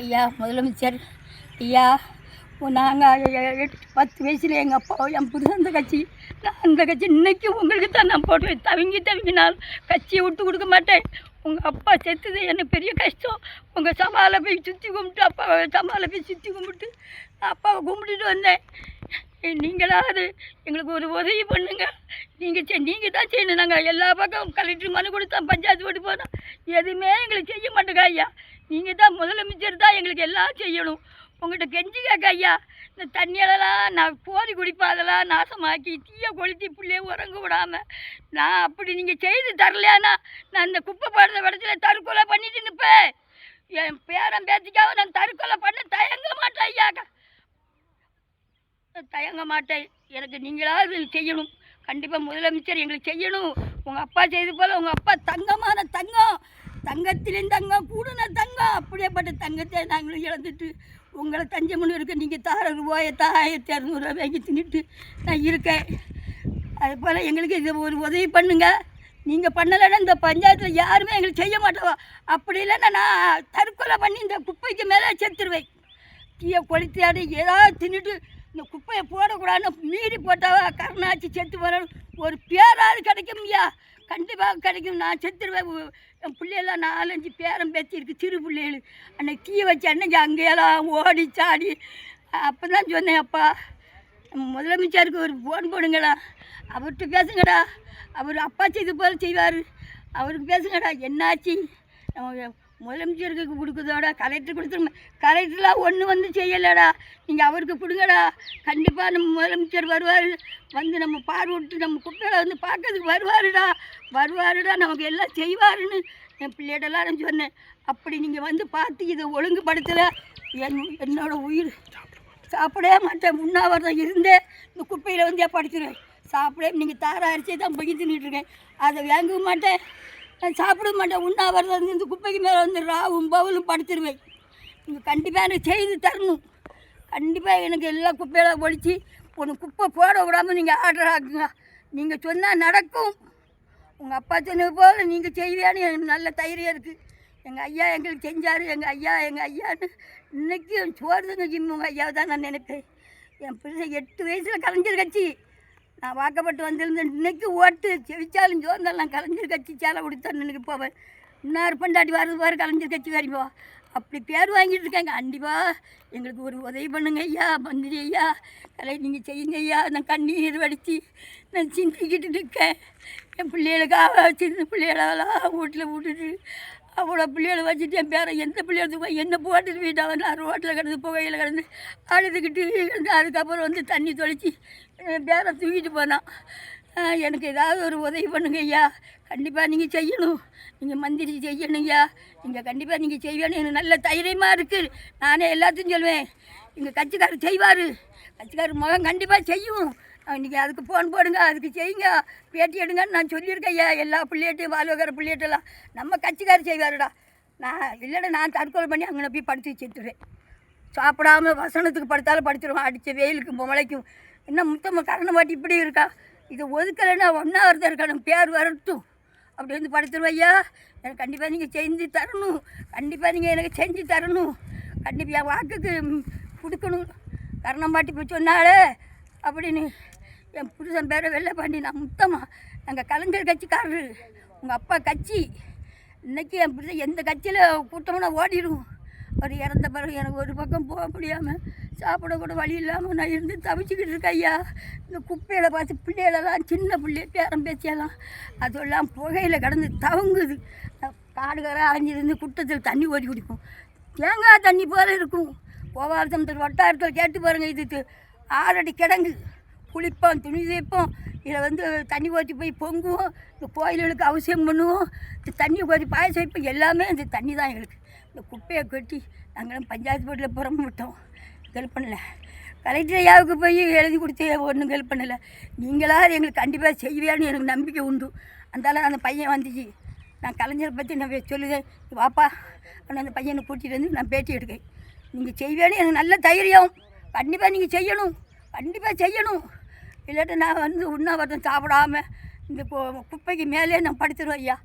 ஐயா முதலமைச்சர். ஐயா நாங்கள் பத்து வயசில் எங்கள் அப்பா என் புருஷன் கட்சி. நான் அந்த கட்சி இன்றைக்கும் உங்களுக்கு தான் நான் போடுவேன் தவிங்கி தவிங்கினால் கட்சியை விட்டு கொடுக்க மாட்டேன். உங்கள் அப்பா செத்துது எனக்கு பெரிய கஷ்டம். உங்கள் சமாவில் போய் சுற்றி கும்பிட்டு அப்பாவை சமாவில் போய் சுற்றி கும்பிட்டு நான் அப்பாவை கும்பிட்டுட்டு வந்தேன். நீங்களாவது எங்களுக்கு ஒரு உதவி பண்ணுங்க. நீங்கள் செய் நீங்கள் தான் செய்யணும். நாங்கள் எல்லா பக்கம் கலெக்டர் மனு கொடுத்தோம் பஞ்சாயத்து போட்டு போனோம் எதுவுமே எங்களுக்கு செய்ய மாட்டேங்க ஐயா. நீங்கள் தான் முதலமைச்சர் தான் எங்களுக்கு எல்லாம் செய்யணும். உங்கள்கிட்ட கெஞ்சி கேட்க ஐயா இந்த தண்ணியெல்லாம் நான் போதி குடிப்பேன் அதெல்லாம் நாசமாக்கி தீயை கொளுத்தி பிள்ளைய உறங்க விடாம நான் அப்படி நீங்கள் செய்து தரலையானா நான் இந்த குப்பை போடுற இடத்துல தற்கொலை பண்ணிட்டு நிற்பேன். என் பேரன் பேத்திக்காக நான் தற்கொலை பண்ண தயங்க மாட்டேன் ஐயாக்கா தயங்க மாட்டேன். எனக்கு நீங்களாவது செய்யணும். கண்டிப்பாக முதலமைச்சர் எங்களுக்கு செய்யணும். உங்கள் அப்பா செய்து போல் உங்கள் அப்பா தங்கமான தங்கம். தங்கத்திலும் தங்கம் கூடுன தங்கம் அப்படியேப்பட்ட தங்கத்தை நாங்களும் இழந்துட்டு உங்களை தஞ்சமனு இருக்க நீங்கள் தார ரூபாயை ஆயிரத்தி இரநூறுவா வாங்கி தின்னுட்டு நான் இருக்கேன். அது போல் எங்களுக்கு இது ஒரு உதவி பண்ணுங்கள் நீங்கள் பண்ணலைன்னா இந்த பஞ்சாயத்தில் யாருமே எங்களுக்கு செய்ய மாட்டோம். அப்படி இல்லைன்னா நான் தற்கொலை பண்ணி இந்த குப்பைக்கு மேலே செத்துருவேன். தீயை கொளுத்தியாடி ஏதாவது தின்னுட்டு இந்த குப்பையை போடக்கூடாதுன்னு மீறி போட்டாவா? கருணாச்சி செத்து வரணும் ஒரு பேராது கிடைக்கும் ஐயா கண்டிப்பாக கிடைக்கும். நான் செத்துருவேன். என் பிள்ளையெல்லாம் நாலஞ்சு பேரம் பேச்சிருக்கு இருக்கு சிறு பிள்ளைகள். அன்னைக்கு தீ வச்சு அன்னைக்கு அங்கேயெல்லாம் ஓடி சாடி. அப்போ தான் சொன்னேன் அப்பா முதலமைச்சருக்கு ஒரு ஃபோன் போடுங்கடா. அவர்கிட்ட பேசுங்கடா. அவர் அப்பா செய்து போல் செய்வார். அவருக்கு பேசுங்கடா. என்னாச்சு? நம்ம முதலமைச்சருக்கு கொடுக்குறதோட கலெக்டர் கொடுத்துருங்க. கலெக்டர்லாம் ஒன்று வந்து செய்யலைடா. நீங்கள் அவருக்கு கொடுங்கடா. கண்டிப்பாக நம்ம முதலமைச்சர் வருவார். வந்து நம்ம பார்வைட்டு நம்ம குப்பையில் வந்து பார்க்கறதுக்கு வருவாருடா. வருவாருடா நமக்கு எல்லாம் செய்வாருன்னு என் பிள்ளைகிட்டலாம் நான் சொன்னேன். அப்படி நீங்கள் வந்து பார்த்து இதை ஒழுங்குபடுத்தலை என் என்னோடய உயிர். சாப்பிடவே மாட்டேன். உண்ணாவிரதம் இருந்தே இந்த குப்பையில் வந்து படிச்சிருவேன் சாப்பிடவே நீங்கள் தார தான் பொங்கி தின்னுட்டு இருக்கேன். அதை வாங்கவும் மாட்டேன். நான் சாப்பிட மாட்டேன். உண்ணாவிரதம் இருந்து இந்த குப்பைக்கு மேலே வந்து ராவும் பவுலும் படுத்துருவேன். நீங்கள் கண்டிப்பாக எனக்கு செய்து தரணும். கண்டிப்பாக எனக்கு எல்லா குப்பையெல்லாம் ஒழிச்சு ஒன்று குப்பை போட விடாமல் நீங்கள் ஆர்டர் ஆக்குங்க. நீங்கள் சொன்னால் நடக்கும். உங்கள் அப்பா சொன்னது போல் நீங்கள் செய்வேன்னு எனக்கு நல்ல தைரியம் இருக்குது எங்கள் ஐயா எங்களுக்கு செஞ்சார். எங்கள் ஐயா எங்கள் ஐயான்னு இன்றைக்கும் சோறுதுங்க ஜிம் உங்கள் ஐயாவை தான் நான் நினைப்பேன் என் பிள்ளை எட்டு வயசில் கலைஞர் கட்சி. நான் வாக்கப்பட்டு வந்திருந்தேன். இன்னைக்கு ஓட்டு செவிச்சாலும் சோர்ந்தாலும் கலைஞர் கட்சி சேலை கொடுத்தேன் எனக்கு போவேன் இன்னொரு பெண்டாட்டி வருது பாரு கலைஞர் கட்சி வரைப்போ அப்படி பேர் வாங்கிட்டு இருக்காங்க. கண்டிப்பாக எங்களுக்கு ஒரு உதவி பண்ணுங்க ஐயா மந்திரி ஐயா கலை நீங்கள் செய்யுங்க ஐயா. நான் கண்ணீர் வடித்து நான் சிந்திக்கிட்டு இருக்கேன். என் பிள்ளைகளுக்காக சின்ன பிள்ளைகளெல்லாம் வீட்டில் விட்டுட்டு அவ்வளோ பிள்ளைகளை வச்சுட்டு என் பேரை எந்த பிள்ளைகளுக்கு என்ன போட்டுட்டு வீட்டாக நான் ரோட்டில் கிடந்து புகையில் கிடந்து அழுதுகிட்டு இருந்து அதுக்கப்புறம் வந்து தண்ணி தொலைச்சி என் பேரை தூக்கிட்டு போனான். எனக்கு ஏதாவது ஒரு உதவி பண்ணுங்க ஐயா. கண்டிப்பாக நீங்கள் செய்யணும். நீங்கள் மந்திரி செய்யணும் ஐயா. நீங்கள் கண்டிப்பாக நீங்கள் செய்வேன்னு எனக்கு நல்ல தைரியமாக இருக்குது நானே எல்லாத்தையும் சொல்லுவேன் எங்கள் கட்சிக்காரர் செய்வார். கட்சிக்காரர் முகம் கண்டிப்பாக செய்யும். நீங்கள் அதுக்கு ஃபோன் போடுங்க. அதுக்கு செய்யுங்க. பேட்டி எடுங்கன்னு நான் சொல்லியிருக்கேன் ஐயா. எல்லா பிள்ளையட்டையும் வாழ்வகிற பிள்ளையட்டெல்லாம் நம்ம கட்சிக்காரர் செய்வாருடா. நான் இல்லைடா நான் தற்கொலை பண்ணி அங்கே போய் படுத்து வச்சுருவேன் சாப்பிடாம வசனத்துக்கு படுத்தாலும் படுத்துருவோம் அடித்த வெயிலுக்கும் முளைக்கும் என்ன முத்தம்ம கரண வாட்டி இப்படி இருக்கா? இதை ஒதுக்கலைன்னா ஒன்றா ஒருத்தர் பேர் வரட்டும். அப்படி வந்து படுத்துருவோம் ஐயா. எனக்கு கண்டிப்பாக நீங்கள் செஞ்சு தரணும். கண்டிப்பாக நீங்கள் எனக்கு செஞ்சு தரணும். கண்டிப்பாக என் வாக்குக்கு கொடுக்கணும். கரணம் பாட்டி போய் சொன்னாலே அப்படின்னு என் புருஷன் பேரை வெள்ளைப்பாண்டி நான் முத்தம்மா. நாங்கள் கலைஞர் கட்சிக்காரரு. உங்கள் அப்பா கட்சி. இன்றைக்கி என் புருஷன் எந்த கட்சியில் கூட்டம்னா ஓடிடுவோம் அவர் இறந்த பிறகு எனக்கு ஒரு பக்கம் போக முடியாமல் சாப்பிட கூட வழி இல்லாமல் நான் இருந்து தவிச்சுக்கிட்டு இருக்கேன் ஐயா. இந்த குப்பையில் பார்த்து பிள்ளைகளெல்லாம் சின்ன பிள்ளை பேரம் பேச்சியெல்லாம் அதெல்லாம் புகையில் கடந்து தவங்குது. காடுகார அலைஞ்சிருந்து குட்டத்தில் தண்ணி ஓடி குடிப்போம். தேங்காய் தண்ணி போல இருக்கும். கோபாலசமுத்திர வட்டாரத்தில் கேட்டு பாருங்கள் இது ஆறடி கிடங்கு. குளிப்போம் துணி துவைப்போம் இதில் வந்து தண்ணி ஊற்றி போய் பொங்குவோம். இந்த கோயில்களுக்கு அவசியம் பண்ணுவோம். இந்த தண்ணி ஊற்றி பாயசம் வைப்போம். எல்லாமே இந்த தண்ணி தான் எங்களுக்கு. இந்த குப்பையை கொட்டி நாங்களும் பஞ்சாயத்து போட்டில் புறம்பு விட்டோம். ஹெல்ப் பண்ணலை. கலெக்டர் ஐயாவுக்கு போய் எழுதி கொடுத்து ஒன்றும் ஹெல்ப் பண்ணலை. நீங்களாவது எங்களுக்கு கண்டிப்பாக செய்வேன்னு எனக்கு நம்பிக்கை உண்டு. அந்தால அந்த பையன் வந்துச்சு. நான் கலைஞரை பற்றி நான் சொல்லுதேன். வாப்பா. அப்படின்னு அந்த பையனை கூட்டிகிட்டு வந்து நான் பேட்டி எடுக்கேன். நீங்கள் செய்வேன்னு எனக்கு நல்ல தைரியம். கண்டிப்பாக நீங்கள் செய்யணும். கண்டிப்பாக செய்யணும். இல்லாட்டி நான் வந்து உண்ணாவிரதம் சாப்பிடாம இந்த குப்பைக்கு மேலே நான் படுத்துருவேன் ஐயா.